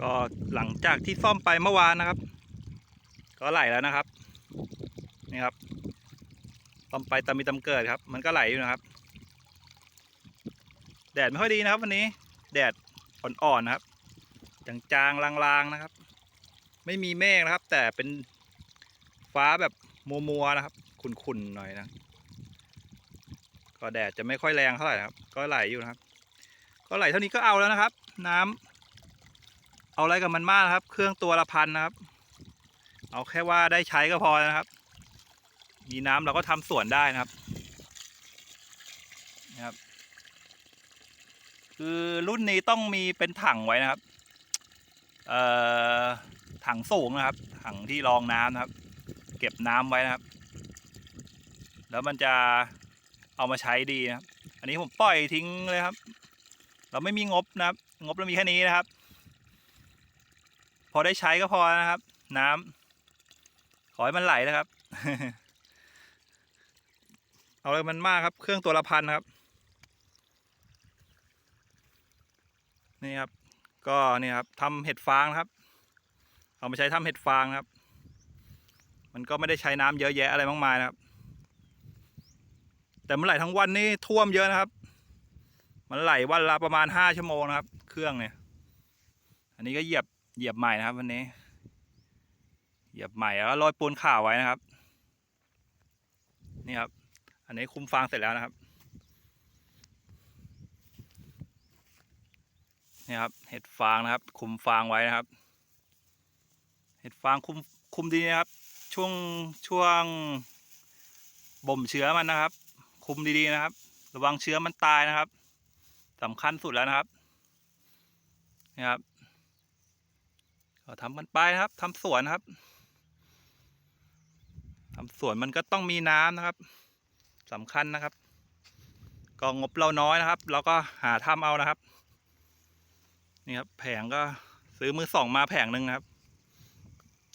ก็หลังจากที่ซ่อมไปเมื่อวานนะครับ ก็ไหลแล้วนะครับ นี่ครับซ่อมไปตามมีตำเกิดครับ มันก็ไหลอยู่นะครับ แดดไม่ค่อยดีนะครับ วันนี้ แดดอ่อนๆนะครับจางๆลางๆนะครับ ไม่มีเมฆนะครับ แต่เป็นฟ้าแบบมัวๆนะครับ ขุ่นๆหน่อยนะก็แดดจะไม่ค่อยแรงเท่าไหร่นะครับ ก็ไหลอยู่นะครับ ก็ไหลเท่านี้ก็เอาแล้วนะครับ น้ำ เอาอะไรกับมันมากนะครับ เครื่องตัวละพันนะครับ เอาแค่ว่าได้ใช้ก็พอนะครับ มีน้ำเราก็ทำสวนได้นะครับนะครับ คือรุ่นนี้ต้องมีเป็นถังไว้นะครับเอ่อถังสูงนะครับ ถังที่รองน้ำนะครับ เก็บน้ำไว้นะครับ แล้วมันจะเอามาใช้ดีนะครับ อันนี้ผมปล่อยทิ้งเลยครับ เราไม่มีงบนะครับ งบเรามีแค่นี้นะครับ พอได้ใช้ก็พอนะครับ น้ำขอให้มันไหลนะครับ เอาอะไรมันมากครับ เครื่องตัวละพันครับ นี่ครับ ก็นี่ครับทำเห็ดฟางครับ เอามาใช้ทำเห็ดฟางครับ มันก็ไม่ได้ใช้น้ำเยอะแยะอะไรมากมายนะครับ แต่มันไหลทั้งวันนี่ท่วมเยอะนะครับ มันไหลวันละประมาณห้าชั่วโมงนะครับ เครื่องเนี่ย อันนี้ก็เหยียบ เหยียบใหม่นะครับ วันนี้ เหยียบใหม่แล้วก็โรยปูนข่าวไว้นะครับ นี่ครับ อันนี้คุมฟางเสร็จแล้วนะครับ นี่ครับ เห็ดฟางนะครับ คุมฟางไว้นะครับ เห็ดฟางคุมคุมดีนะครับ ช่วงช่วงบ่มเชื้อมันนะครับ คุมดีๆนะครับ ระวังเชื้อมันตายนะครับสำคัญสุดแล้วนะครับนี่ครับ ก็ทำมันไปนะครับทำสวนครับทำสวนมันก็ต้องมีน้ำนะครับสำคัญนะครับ ก็งบเราน้อยนะครับ เราก็หาทำเอานะครับ นี่ครับ แผงก็ซื้อมือสองมาแผงหนึ่งนะครับ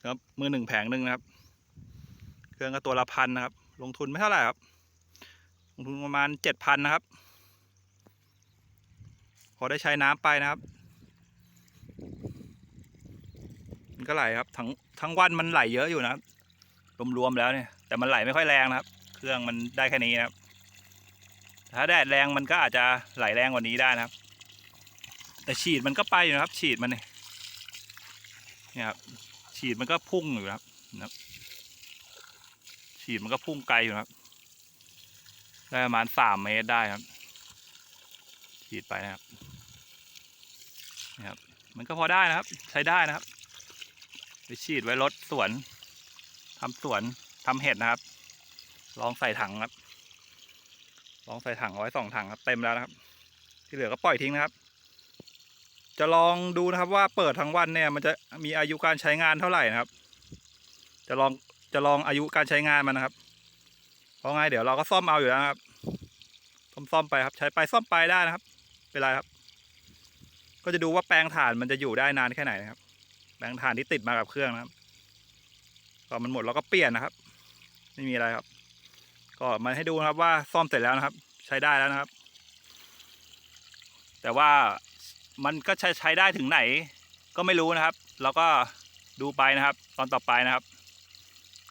ครับมือหนึ่งแผงหนึ่งนะครับ เครื่องก็ตัวละพันนะครับ ลงทุนไม่เท่าไหร่ครับ ลงทุนประมาณเจ็ดพันนะครับ พอได้ใช้น้ำไปนะครับ ก็ไหลครับ ทั้งทั้งวันมันไหลเยอะอยู่นะครับรวมๆแล้วเนี่ย แต่มันไหลไม่ค่อยแรงนะครับ เครื่องมันได้แค่นี้นะครับ ถ้าแดดแรงมันก็อาจจะไหลแรงกว่านี้ได้นะครับ แต่ฉีดมันก็ไปอยู่นะครับ ฉีดมันเนี่ยเนี่ยครับฉีดมันก็พุ่งอยู่นะครับนะครับ ฉีดมันก็พุ่งไกลอยู่นะครับ ได้ประมาณสามเมตรได้ครับ ฉีดไปนะครับนะครับ มันก็พอได้นะครับ ใช้ได้นะครับ ไปฉีดไว้รถสวนทำสวนทำเห็ดนะครับ ลองใส่ถังครับ ลองใส่ถังเอาไว้สองถังครับ เต็มแล้วนะครับ ที่เหลือก็ปล่อยทิ้งนะครับ จะลองดูนะครับว่าเปิดทั้งวันเนี่ย มันจะมีอายุการใช้งานเท่าไหร่นะครับ จะลองจะลองอายุการใช้งานมันนะครับ เพราะไงเดี๋ยวเราก็ซ่อมเอาอยู่แล้วนะครับ ซ่อมซ่อมไปครับ ใช้ไปซ่อมไปได้นะครับ เป็นไรครับ ก็จะดูว่าแปลงถ่านมันจะอยู่ได้นานแค่ไหนนะครับ งถ่านที่ติดมากับเครื่องนะครับพอมันหมดเราก็เปลี่ยนนะครับ ไม่มีอะไรครับ ก็มาให้ดูนะครับว่าซ่อมเสร็จแล้วนะครับ ใช้ได้แล้วนะครับ แต่ว่ามันก็ใช้ใช้ได้ถึงไหน ก็ไม่รู้นะครับ เราก็ดูไปนะครับ ตอนต่อไปนะครับ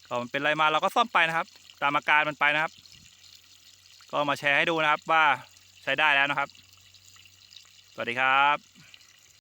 ก็มันเป็นอะไรมาเราก็ซ่อมไปนะครับ ตามอาการมันไปนะครับ ก็มาแชร์ให้ดูนะครับว่าใช้ได้แล้วนะครับ สวัสดีครับ